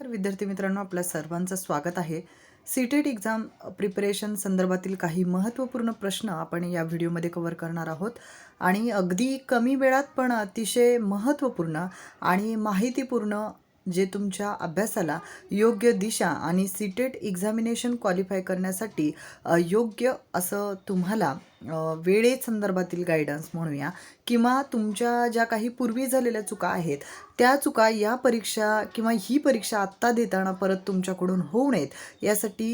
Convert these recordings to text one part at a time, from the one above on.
तर विद्यार्थी मित्रांनो आपल्या सर्वांचं स्वागत आहे. सीटेट एक्झाम प्रिपरेशन संदर्भातील काही महत्त्वपूर्ण प्रश्न आपण या व्हिडिओमध्ये कव्हर करणार आहोत. आणि अगदी कमी वेळात पण अतिशय महत्त्वपूर्ण आणि माहितीपूर्ण जे तुमच्या अभ्यासाला योग्य दिशा आणि सीटेट एक्झामिनेशन क्वालिफाय करण्यासाठी योग्य असं तुम्हाला वेळे वेळेसंदर्भातील गायडन्स म्हणूया किंवा तुमच्या ज्या काही पूर्वी झालेल्या चुका आहेत त्या चुका या परीक्षा किंवा ही परीक्षा आत्ता देताना परत तुमच्याकडून होऊ नयेत यासाठी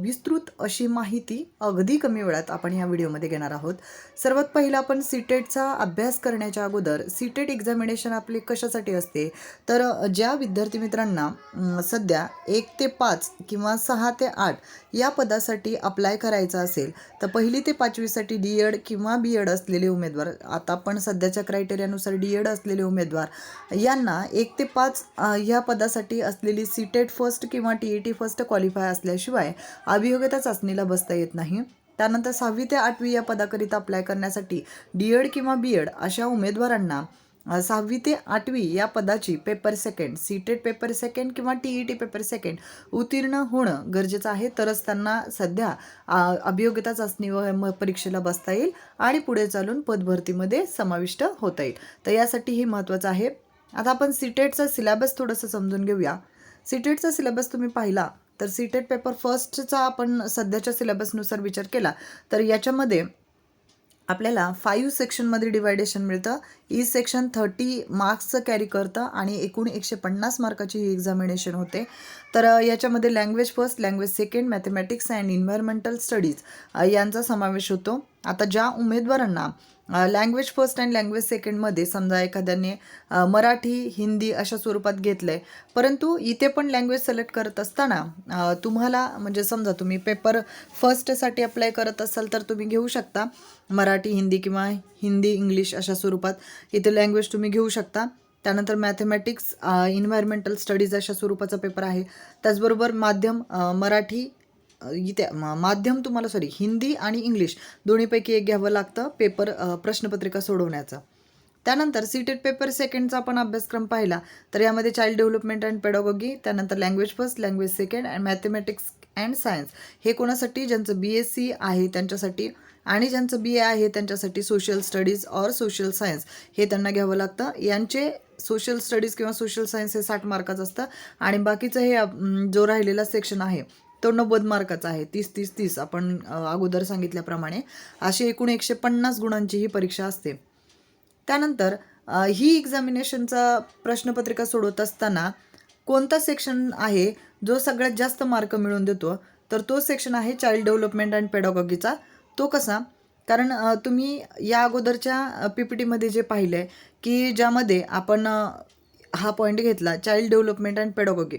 विस्तृत अशी माहिती अगदी कमी वेळात आपण या व्हिडिओमध्ये घेणार आहोत. सर्वात पहिलं आपण सीटेटचा अभ्यास करण्याच्या अगोदर सीटेट एक्झामिनेशन आपली कशासाठी असते? तर ज्या विद्यार्थी मित्रांना सध्या एक ते पाच किंवा सहा ते आठ या पदासाठी अप्लाय करायचं असेल तर पहिली ते पाचवीसाठी डी एड किंवा बी एड असलेले उमेदवार आता पण सध्याच्या क्रायटेरियानुसार डी एड असलेले उमेदवार यांना एक ते पाच ह्या पदासाठी असलेली सीटेट फर्स्ट किंवा T E T first qualify असल्याशिवाय अभियोग्यता चाचणीला बसता येत नाही. त्यानंतर सहावी ते आठवी या पदाकरिता अप्लाय करण्यासाठी डी एड किंवा बी एड अशा उमेदवारांना सहावी ते आठवी या पदाची paper second CTET paper second किंवा T E T paper second उत्तीर्ण होणं गरजेचं आहे. तरच त्यांना सध्या अभियोग्यता चाचणी व परीक्षेला बसता येईल आणि पुढे चालून पदभरतीमध्ये समाविष्ट होता येईल. तर यासाठी हे महत्त्वाचं आहे. आता आपण सीटेटचा सिलेबस थोडंसं समजून घेऊया. सीटेटचा सिलेबस तुम्ही पाहिला तर सीटेट पेपर फर्स्टचा आपण सध्याच्या सिलेबसनुसार विचार केला तर याच्यामध्ये आपल्याला फाईव्ह सेक्शनमध्ये डिवायडेशन मिळतं. ई सेक्शन थर्टी मार्क्सचं कॅरी करतं आणि एकूण एकशे पन्नास मार्काची ही एक्झामिनेशन होते. तर याच्यामध्ये language first language second mathematics and environmental studies यांचा समावेश होतो. आता ज्या उमेदवारांना लँग्वेज फर्स्ट अँड लँग्वेज सेकंडमध्ये समजा एखाद्याने मराठी हिंदी अशा स्वरूपात घेतलं आहे परंतु इथे पण लँग्वेज सिलेक्ट करत असताना तुम्हाला म्हणजे समजा तुम्ही पेपर फर्स्टसाठी अप्लाय करत असाल तर तुम्ही घेऊ शकता. मराठी हिंदी किंवा हिंदी इंग्लिश अशा स्वरूपात इथे लँग्वेज तुम्ही घेऊ शकता. त्यानंतर मॅथमॅटिक्स इन्व्हायरमेंटल स्टडीज अशा स्वरूपाचा पेपर आहे. त्याचबरोबर माध्यम मराठी इथे माध्यम तुम्हाला सॉरी हिंदी आणि इंग्लिश दोन्हीपैकी एक घ्यावं लागतं पेपर प्रश्नपत्रिका सोडवण्याचा. त्यानंतर सीटेड पेपर सेकंडचा आपण अभ्यासक्रम पाहिला. तर यामध्ये चाइल्ड डेव्हलपमेंट अँड पेडॉगॉगी त्यानंतर language first language second and mathematics and science हे कोणासाठी? ज्यांचं बी एस सी आहे त्यांच्यासाठी आणि ज्यांचं बी ए आहे त्यांच्यासाठी social studies or social science हे त्यांना घ्यावं लागतं. यांचे सोशल स्टडीज किंवा सोशल सायन्स हे साठ मार्काचं असतं. आणि बाकीचं हे जो राहिलेला सेक्शन आहे तो नव्वद मार्काचा आहे. तीस तीस तीस आपण अगोदर सांगितल्याप्रमाणे. अशी एकूण एकशे पन्नास गुणांची ही परीक्षा असते. त्यानंतर ही एक्झामिनेशनचा प्रश्नपत्रिका सोडवत असताना कोणता सेक्शन आहे जो सगळ्यात जास्त मार्क मिळवून देतो तर तो सेक्शन आहे चाइल्ड डेव्हलपमेंट अँड पेडॉगॉगीचा तो कसा? कारण तुम्ही या अगोदरच्या पी पी टीमध्ये जे पाहिलं आहे की ज्यामध्ये आपण हा पॉईंट घेतला चाइल्ड डेव्हलपमेंट अँड पेडॉगॉगी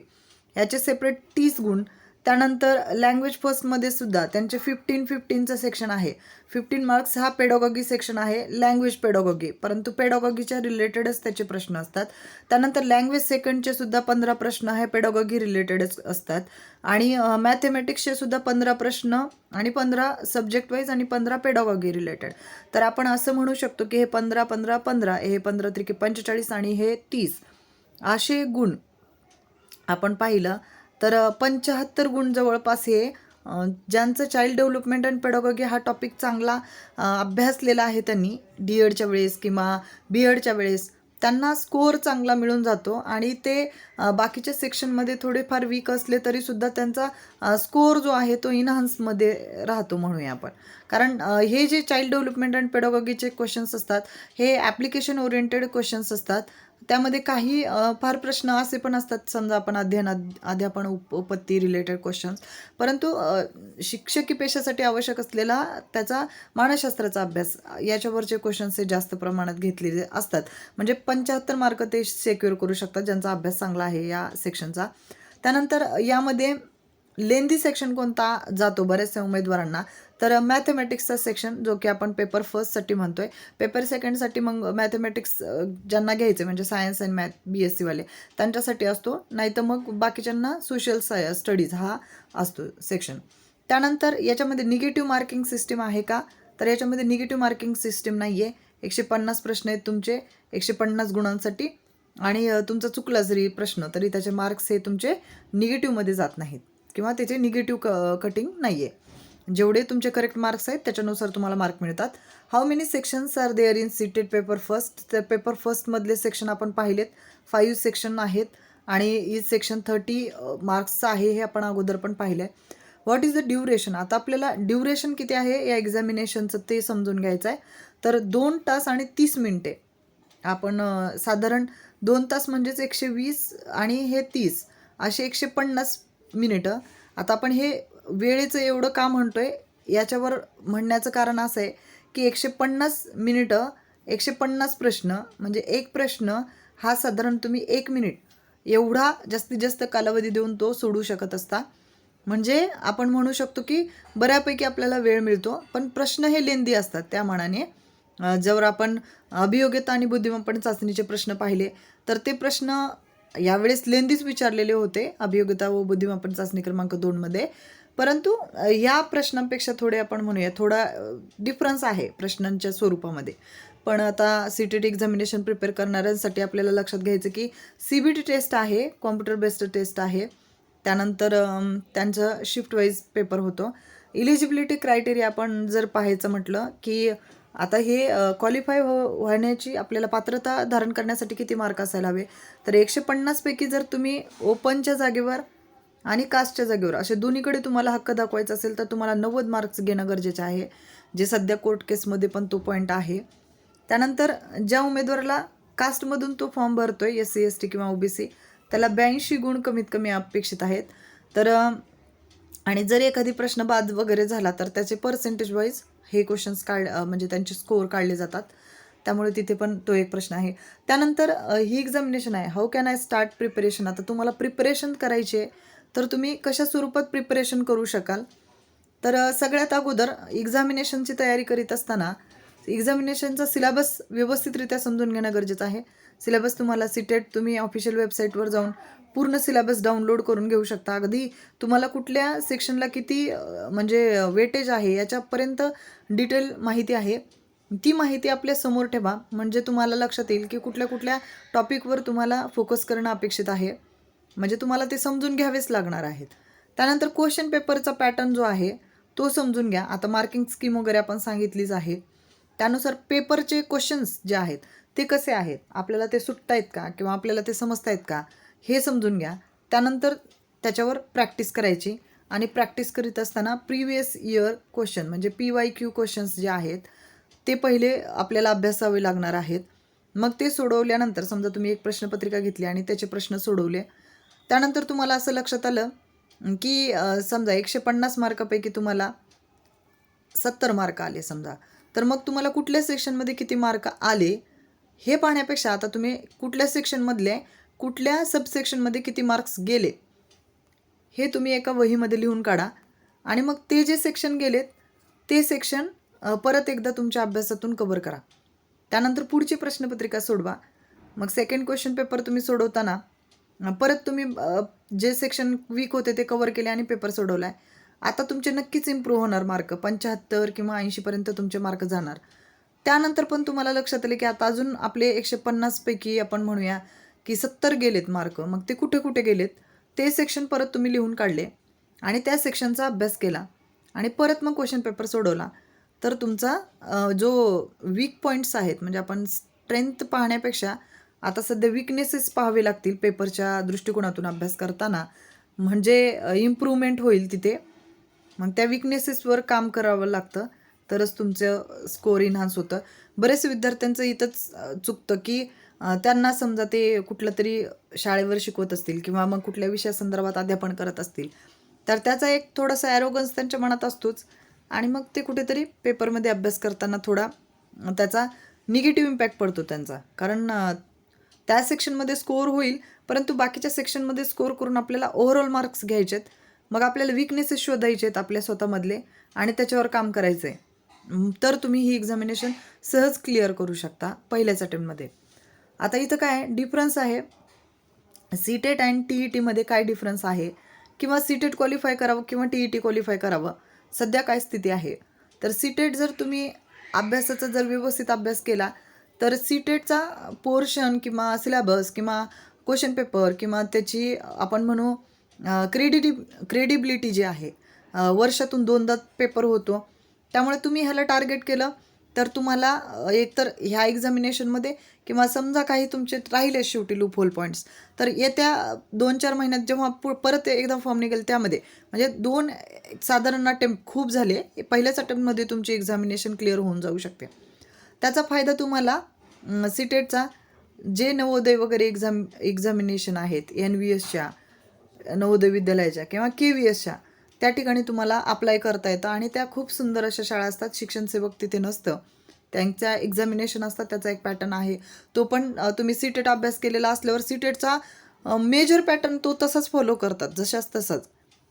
याचे सेपरेट तीस गुण त्यानंतर लँग्वेज फर्स्टमध्ये सुद्धा त्यांचे फिफ्टीन फिफ्टीनचं सेक्शन आहे. फिफ्टीन मार्क्स हा पेडॉगॉगी सेक्शन आहे लँग्वेज पेडॉगॉगी परंतु पेडॉगॉगीच्या रिलेटेडच त्याचे प्रश्न असतात. त्यानंतर लँग्वेज सेकंडचे सुद्धा पंधरा प्रश्न हे पेडॉगॉगी रिलेटेडच असतात. आणि मॅथेमॅटिक्सचे सुद्धा पंधरा प्रश्न आणि पंधरा सब्जेक्ट वाईज आणि पंधरा पेडॉगॉगी रिलेटेड तर आपण असं म्हणू शकतो की हे पंधरा पंधरा पंधरा हे पंधरा त्रिके पंचेचाळीस आणि हे तीस. असे गुण आपण पाहिलं तर पंच्याहत्तर गुण जवळपास हे ज्यांचं चाइल्ड डेव्हलपमेंट अँड पेडॉगॉगी हा टॉपिक चांगला अभ्यासलेला आहे त्यांनी डी एडच्या वेळेस किंवा बी एडच्या वेळेस त्यांना स्कोअर चांगला मिळून जातो आणि ते बाकीच्या सेक्शनमध्ये थोडेफार वीक असले तरीसुद्धा त्यांचा स्कोअर जो आहे तो इन्हान्समध्ये राहतो म्हणूया आपण. कारण हे जे चाइल्ड डेव्हलपमेंट अँड पेडॉगॉगीचे क्वेश्चन्स असतात हे ॲप्लिकेशन ओरिएंटेड क्वेश्चन्स असतात त्यामध्ये काही फार प्रश्न असे पण असतात. समजा आपण अध्ययन अध्यापन उप उपत्ती रिलेटेड क्वेश्चन्स परंतु शिक्षकी पेशासाठी आवश्यक असलेला त्याचा मानसशास्त्राचा अभ्यास याच्यावरचे क्वेश्चन्स हे जास्त प्रमाणात घेतलेले असतात. म्हणजे पंच्याहत्तर मार्क ते सेक्युअर करू शकतात ज्यांचा अभ्यास चांगला आहे या सेक्शनचा त्यानंतर यामध्ये लेंदी सेक्शन कोणता जातो? बऱ्याचशा उमेदवारांना. तर मॅथमॅटिक्सचा सेक्शन जो की आपण पेपर फर्स्टसाठी म्हणतो आहे पेपर सेकंडसाठी मग मॅथमॅटिक्स ज्यांना घ्यायचं म्हणजे science and math B S सीवाले त्यांच्यासाठी असतो. नाही तर मग बाकीच्यांना सोशल साय स्टडीज हा असतो सेक्शन त्यानंतर याच्यामध्ये निगेटिव्ह मार्किंग सिस्टीम आहे का? तर याच्यामध्ये निगेटिव्ह मार्किंग सिस्टीम नाही आहे एकशे पन्नास प्रश्न आहेत तुमचे एकशे पन्नास गुणांसाठी. आणि तुमचा चुकला जरी प्रश्न तरी त्याचे मार्क्स हे तुमचे निगेटिव्हमध्ये जात नाहीत. किंवा त्याचे निगेटिव्ह क कटिंग नाही आहे जेवढे तुमचे करेक्ट मार्क्स आहेत त्याच्यानुसार तुम्हाला मार्क मिळतात. How many sections are there in CTET paper first तर पेपर फर्स्टमधले सेक्शन आपण पाहिलेत. फाईव्ह सेक्शन आहेत. आणि ई सेक्शन थर्टी मार्क्सचं आहे हे आपण अगोदर पण पाहिलं आहे व्हॉट इज द ड्युरेशन आता आपल्याला ड्युरेशन किती आहे या एक्झामिनेशनचं ते समजून घ्यायचं आहे तर दोन तास आणि तीस मिनटे. आपण साधारण दोन तास म्हणजेच एकशे वीस आणि हे तीस. असे एकशे पन्नास मिनिटं. आता आपण हे वेळेचं एवढं का म्हणतोय? याच्यावर म्हणण्याचं कारण असं आहे की एकशे पन्नास मिनिटं एकशे पन्नास प्रश्न म्हणजे एक प्रश्न हा साधारण तुम्ही एक मिनिट एवढा जास्तीत जास्त कालावधी देऊन तो सोडू शकत असता. म्हणजे आपण म्हणू शकतो की बऱ्यापैकी आपल्याला वेळ मिळतो पण प्रश्न हे लेंदी असतात. त्या मानाने जर आपण अभियोग्यता आणि बुद्धिमत्पण चाचणीचे प्रश्न पाहिले तर ते प्रश्न यावेळेस लेंदीच विचारलेले होते अभियोग्यता व बुद्धिमत्पण चाचणी क्रमांक दोनमध्ये परंतु या प्रश्नांपेक्षा थोडे आपण म्हणूया थोडा डिफरन्स आहे प्रश्नांच्या स्वरूपामध्ये. पण आता C T T examination prepare करणाऱ्यांसाठी आपल्याला लक्षात घ्यायचं की सी बी टी टेस्ट आहे कॉम्प्युटर बेस्ड टेस्ट आहे. त्यानंतर त्यांचं शिफ्ट वाईज पेपर होतो. इलिजिबिलिटी क्रायटेरिया आपण जर पाहायचं म्हटलं की आता हे क्वालिफाय हो होण्याची आपल्याला पात्रता धारण करण्यासाठी किती मार्क असायला हवे? तर एकशे पन्नासपैकी जर तुम्ही ओपनच्या जागेवर आणि कास्टच्या जागेवर. असे दोन्हीकडे तुम्हाला हक्क दाखवायचा असेल तर तुम्हाला नव्वद मार्क्स घेणं गरजेचं आहे जे सध्या कोर्ट केसमध्ये पण तो पॉईंट आहे. त्यानंतर ज्या उमेदवाराला कास्टमधून तो फॉर्म आहे एस सी एस टी किंवा ओबीसी त्याला ब्याऐंशी गुण कमीत कमी अपेक्षित आहेत. तर आणि जर एखादी प्रश्न बाद वगैरे झाला तर त्याचे पर्सेंटेज वाईज हे क्वेश्चन्स काढ म्हणजे त्यांचे स्कोअर काढले जातात. त्यामुळे तिथे पण तो एक प्रश्न आहे. त्यानंतर ही एक्झामिनेशन आहे. How can I start preparation आता तुम्हाला प्रिपरेशन करायची आहे. तर तुम्ही कशा स्वरूपात प्रिपरेशन करू शकाल? तर सगळ्यात अगोदर एक्झामिनेशनची तयारी करीत असताना एक्झामिनेशनचा सिलेबस व्यवस्थितरित्या समजून घेणं गरजेचं आहे. सिलेबस तुम्हाला सिटेट तुम्ही ऑफिशियल वेबसाईटवर जाऊन पूर्ण सिलेबस डाउनलोड करून घेऊ शकता. अगदी तुम्हाला कुठल्या सेक्शनला किती म्हणजे वेटेज आहे याच्यापर्यंत डिटेल माहिती आहे. ती माहिती आपल्यासमोर ठेवा. म्हणजे तुम्हाला लक्षात येईल की कुठल्या कुठल्या टॉपिकवर तुम्हाला फोकस करणं अपेक्षित आहे. म्हणजे तुम्हाला ते समजून घ्यावेच लागणार आहेत. त्यानंतर क्वेश्चन पेपरचा पॅटर्न जो आहे तो समजून घ्या. आता मार्किंग स्कीम वगैरे आपण सांगितलीच आहे. त्यानुसार पेपरचे क्वेश्चन्स जे आहेत ते कसे आहेत? आपल्याला ते सुटतायत का? किंवा आपल्याला ते समजतायत का? हे समजून घ्या. त्यानंतर त्याच्यावर प्रॅक्टिस करायची. आणि प्रॅक्टिस करीत असताना प्रिवियस इयर क्वेश्चन म्हणजे पी वाय क्यू क्वेश्चन्स जे आहेत ते पहिले आपल्याला अभ्यासावे लागणार आहेत. मग ते सोडवल्यानंतर समजा तुम्ही एक प्रश्नपत्रिका घेतली आणि त्याचे प्रश्न सोडवले त्यानंतर तुम्हाला असं लक्षात आलं की समजा एकशे पन्नास मार्कापैकी तुम्हाला सत्तर मार्क आले समजा. तर मग तुम्हाला कुठल्या सेक्शनमध्ये किती मार्क आले हे पाहण्यापेक्षा आता तुम्ही कुठल्या सेक्शनमधले कुठल्या सबसेक्शनमध्ये किती मार्क्स गेले हे तुम्ही एका वहीमध्ये लिहून काढा. आणि मग ते जे सेक्शन गेलेत ते सेक्शन परत एकदा तुमच्या अभ्यासातून कवर करा. त्यानंतर पुढची प्रश्नपत्रिका सोडवा. मग सेकंड क्वेश्चन पेपर तुम्ही सोडवताना परत तुम्ही जे सेक्शन वीक होते ते कवर केले आणि पेपर सोडवला आहे आता तुमचे नक्कीच इम्प्रूव्ह होणार मार्क पंच्याहत्तर किंवा ऐंशीपर्यंत तुमचे मार्क जाणार. त्यानंतर पण तुम्हाला लक्षात आले की आता अजून आपले एकशे पन्नासपैकी आपण म्हणूया की सत्तर गेलेत मार्क मग ते कुठे कुठे गेलेत? ते सेक्शन परत तुम्ही लिहून काढले आणि त्या सेक्शनचा अभ्यास केला आणि परत मग क्वेश्चन पेपर सोडवला. तर तुमचा जो वीक पॉईंट्स आहेत म्हणजे आपण स्ट्रेंथ पाहण्यापेक्षा आता सध्या विकनेसेस पाहावे लागतील पेपरच्या दृष्टिकोनातून अभ्यास करताना. म्हणजे इम्प्रूव्हमेंट होईल तिथे. मग त्या विकनेसेसवर काम करावं लागतं. तरच तुमचं स्कोअर इन्हान्स होतं. बरेच विद्यार्थ्यांचं इथंच चुकतं की त्यांना समजा ते कुठलं तरी शाळेवर शिकवत असतील किंवा मग कुठल्या विषयासंदर्भात अध्यापन करत असतील. तर त्याचा एक थोडासा ॲरोगन्स त्यांच्या मनात असतोच. आणि मग ते कुठेतरी पेपरमध्ये अभ्यास करताना थोडा त्याचा निगेटिव्ह इम्पॅक्ट पडतो त्यांचा. कारण त्या सेक्शनमध्ये स्कोअर होईल परंतु बाकीच्या सेक्शनमध्ये स्कोअर करून आपल्याला ओव्हरऑल मार्क्स घ्यायचे आहेत मग आपल्याला विकनेसेस शोधायचे आहेत आपल्या स्वतःमधले आणि त्याच्यावर काम करायचं आहे तर तुम्ही ही एक्झामिनेशन सहज क्लिअर करू शकता पहिल्याच अटेम्प्टमध्ये आता इथं काय डिफरन्स आहे. C TET and T E टीमध्ये काय डिफरन्स आहे? किंवा सी टेट क्वालिफाय करावं किंवा टी ई टी क्वालिफाय करावं? सध्या काय स्थिती आहे? तर सी टेट जर तुम्ही अभ्यासाचा जर व्यवस्थित अभ्यास केला तर सी टेटचा पोर्शन किंवा सिलॅबस किंवा क्वेश्चन पेपर किंवा त्याची आपण म्हणू क्रेडिटि क्रेडिबिलिटी जी आहे वर्षातून दोनदा पेपर होतो. त्यामुळे तुम्ही ह्याला टार्गेट केलं तर तुम्हाला एकतर ह्या एक्झामिनेशनमध्ये किंवा समजा काही तुमचे राहिले शेवटी लूप होल पॉईंट्स तर येत्या दोन चार महिन्यात जेव्हा पु परत एकदा फॉर्म निघेल त्यामध्ये म्हणजे दोन साधारण अटेम्प्ट खूप झाले पहिल्याच अटेम्प्टमध्ये तुमची एक्झामिनेशन क्लिअर होऊन जाऊ शकते. त्याचा फायदा तुम्हाला सिटेटचा जे नवोदय वगैरे एक्झाम एक्झामिनेशन आहेत एन व्ही एसच्या नवोदय विद्यालयाच्या किंवा के व्ही एसच्या त्या ठिकाणी तुम्हाला अप्लाय करता येतं आणि त्या खूप सुंदर अशा शाळा असतात शिक्षण सेवक तिथे नसतं. त्यांच्या एक्झामिनेशन असतात त्याचा एक पॅटर्न आहे. तो पण तुम्ही सीटेट अभ्यास केलेला असल्यावर सीटेटचा मेजर पॅटर्न तो तसाच फॉलो करतात जशाच तसाच.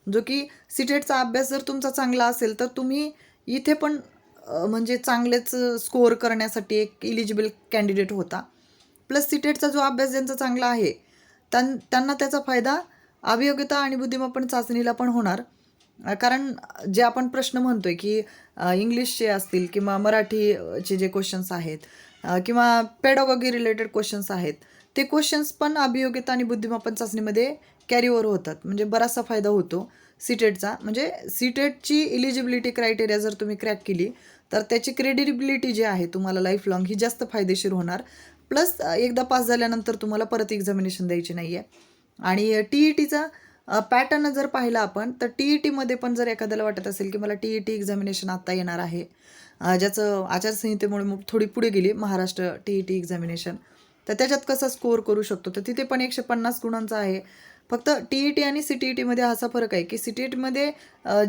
जो की सीटेटचा अभ्यास जर तुमचा चांगला असेल तर तुम्ही इथे पण म्हणजे चांगलेच स्कोअर करण्यासाठी एक इलिजिबल कॅन्डिडेट होता. प्लस सीटेटचा जो अभ्यास ज्यांचा चांगला आहे त्यां त्यांना त्याचा फायदा अभियोग्यता आणि बुद्धिमापन चाचणीला पण होणार. कारण जे आपण प्रश्न म्हणतोय की इंग्लिशचे असतील किंवा मराठीचे जे क्वेश्चन्स आहेत किंवा पेडॉगॉगी रिलेटेड क्वेश्चन्स आहेत ते क्वेश्चन्स पण अभियोग्यता आणि बुद्धिमापन चाचणीमध्ये कॅरी ओव्हर होतात. म्हणजे बराचसा फायदा होतो सीटेटचा म्हणजे सीटेटची इलिजिबिलिटी क्रायटेरिया जर तुम्ही क्रॅक केली तर त्याची क्रेडिबिलिटी जी आहे तुम्हाला लाईफ लॉंग ही जास्त फायदेशीर होणार. प्लस एकदा पास झाल्यानंतर तुम्हाला परत एक्झामिनेशन द्यायची नाही आहे आणि टी ई टीचा पॅटर्न जर पाहिला आपण तर टी ई टीमध्ये पण जर एखाद्याला वाटत असेल की मला टी ई टी एक्झामिनेशन आत्ता येणार आहे ज्याचं आचारसंहितेमुळे मग थोडी पुढे गेली Maharashtra T E T examination तर त्याच्यात कसा स्कोअर करू शकतो? तर तिथे पण एकशे पन्नास गुणांचा आहे. फक्त टी ई टी आणि सी टी ई टीमध्ये असा फरक आहे की सी टी ई टीमध्ये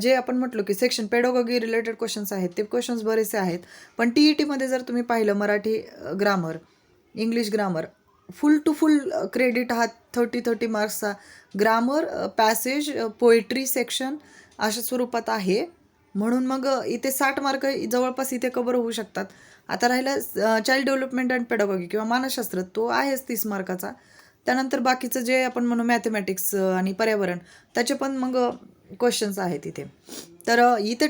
जे आपण म्हटलो की सेक्शन पेडोगॉगी रिलेटेड क्वेश्चन्स आहेत ते क्वेश्चन्स बरेचसे आहेत. पण टी ई टीमध्ये जर तुम्ही पाहिलं Marathi grammar English grammar full to full credit हा थर्टी थर्टी मार्क्सचा ग्रामर पॅसेज पोएट्री सेक्शन अशा स्वरूपात आहे. म्हणून मग इथे साठ मार्क जवळपास इथे कवर होऊ शकतात. आता राहिलं चाइल्ड डेव्हलपमेंट अँड पेडॉगॉगी किंवा मानसशास्त्र तो आहेच तीस मार्काचा त्यानंतर बाकीचं जे आपण म्हणू मॅथमॅटिक्स आणि पर्यावरण त्याचे पण मग क्वेश्चन्स आहेत इथे. तर इथे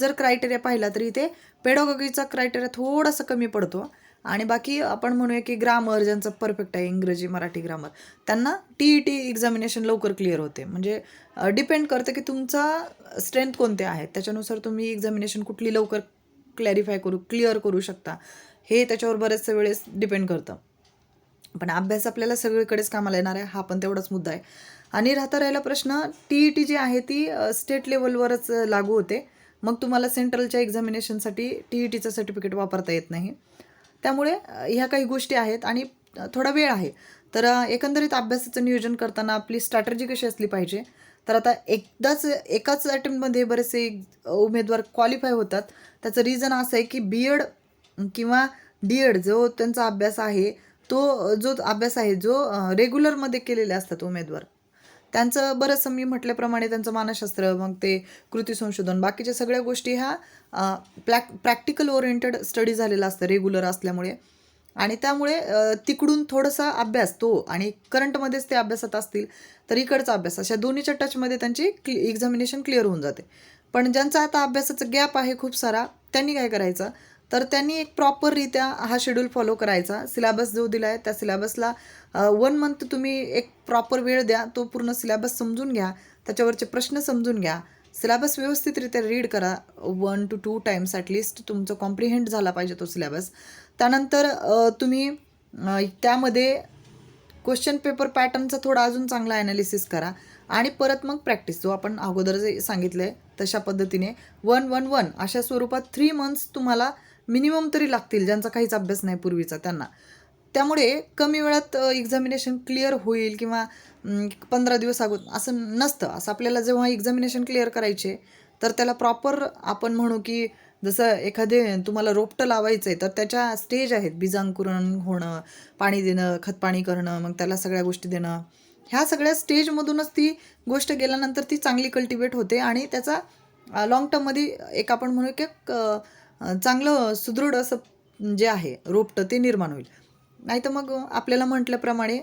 जर क्रायटेरिया पाहिला तर इथे पेडॉगॉगीचा क्रायटेरिया थोडासा कमी पडतो. आणि बाकी आपण म्हणूया की ग्रामर ज्यांचं परफेक्ट आहे इंग्रजी मराठी ग्रामर त्यांना टी ई टी एक्झामिनेशन लवकर क्लिअर होते. म्हणजे डिपेंड करतं की तुमचा स्ट्रेंथ कोणते आहेत. त्याच्यानुसार तुम्ही एक्झामिनेशन कुठली लवकर क्लॅरिफाय करू क्लिअर करू शकता. हे त्याच्यावर बरेचसे वेळेस डिपेंड करतं. पण अभ्यास आपल्याला सगळीकडेच कामाला येणार आहे हा पण तेवढाच मुद्दा आहे. आणि राहता राहिला प्रश्न टी ई टी जी आहे ती स्टेट लेवलवरच लागू होते. मग तुम्हाला सेंट्रलच्या एक्झामिनेशनसाठी टी ई टीचं सर्टिफिकेट वापरता येत नाही. त्यामुळे ह्या काही गोष्टी आहेत आणि थोडा वेळ आहे. तर एकंदरीत अभ्यासाचं नियोजन करताना आपली स्ट्रॅटर्जी कशी असली पाहिजे? तर आता एकदाच एकाच अटेम्प्टमध्ये बरेचसे उमेदवार क्वालिफाय होतात. त्याचं रिझन असं आहे की बी एड किंवा डी एड जो त्यांचा अभ्यास आहे तो जो अभ्यास आहे जो रेग्युलरमध्ये केलेले असतात उमेदवार. त्यांचं बरंचसं मी म्हटल्याप्रमाणे त्यांचं मानसशास्त्र मग ते कृती संशोधन बाकीच्या सगळ्या गोष्टी ह्या प्लॅक प्रॅक्टिकल ओरिएंटेड स्टडी झालेला असतं रेग्युलर असल्यामुळे. आणि त्यामुळे तिकडून थोडासा अभ्यास तो आणि करंटमध्येच ते अभ्यासात असतील तर इकडचा अभ्यास अशा दोन्हीच्या टचमध्ये त्यांची क्लि एक्झामिनेशन क्लिअर होऊन जाते. पण ज्यांचा आता अभ्यासाचा गॅप आहे खूप सारा त्यांनी काय करायचं? तर त्यांनी एक प्रॉपररित्या हा शेड्यूल फॉलो करायचा. सिलेबस जो दिला आहे त्या सिलेबसला वन मंथ तुम्ही एक प्रॉपर वेळ द्या तो पूर्ण सिलेबस समजून घ्या त्याच्यावरचे प्रश्न समजून घ्या. सिलेबस व्यवस्थितरित्या रीड करा one two two times at least तुमचं कॉम्प्रिहेंड झाला पाहिजे तो सिलेबस त्यानंतर तुम्ही त्यामध्ये क्वेश्चन पेपर पॅटर्नचा थोडा अजून चांगला ॲनालिसिस करा आणि परत मग प्रॅक्टिस जो आपण अगोदर जे सांगितलं आहे तशा पद्धतीने. वन वन वन अशा स्वरूपात थ्री मंथ्स तुम्हाला मिनिमम तरी लागतील ज्यांचा काहीच अभ्यास नाही पूर्वीचा त्यांना. त्यामुळे कमी वेळात एक्झामिनेशन क्लिअर होईल किंवा पंधरा दिवस अगोदर असं नसतं. असं आपल्याला जेव्हा एक्झामिनेशन क्लिअर करायचे तर त्याला प्रॉपर आपण म्हणू की जसं एखादे तुम्हाला रोपटं लावायचं आहे तर त्याच्या स्टेज आहेत. बीजांकुरण होणं पाणी देणं खतपाणी करणं मग त्याला सगळ्या गोष्टी देणं. ह्या सगळ्या स्टेजमधूनच ती गोष्ट गेल्यानंतर ती चांगली कल्टिवेट होते आणि त्याचा लॉंग टर्ममध्ये एक आपण म्हणू की एक, चांगलं सुदृढ असं जे आहे रोपटं ते निर्माण होईल. नाही तर मग आपल्याला म्हटल्याप्रमाणे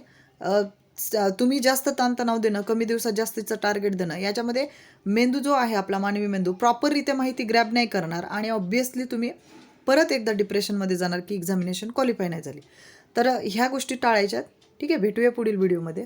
तुम्ही जास्त ताणतणाव देणं कमी दिवसात जास्तीचं टार्गेट देणं याच्यामध्ये मेंदू जो आहे आपला मानवी मेंदू प्रॉपररित्या माहिती ग्रॅब नाही करणार आणि ऑब्वियसली तुम्ही परत एकदा डिप्रेशनमध्ये जाणार की एक्झामिनेशन क्वालिफाय नाही झाली. तर ह्या गोष्टी टाळायच्यात ठीक आहे भेटूया पुढील व्हिडिओमध्ये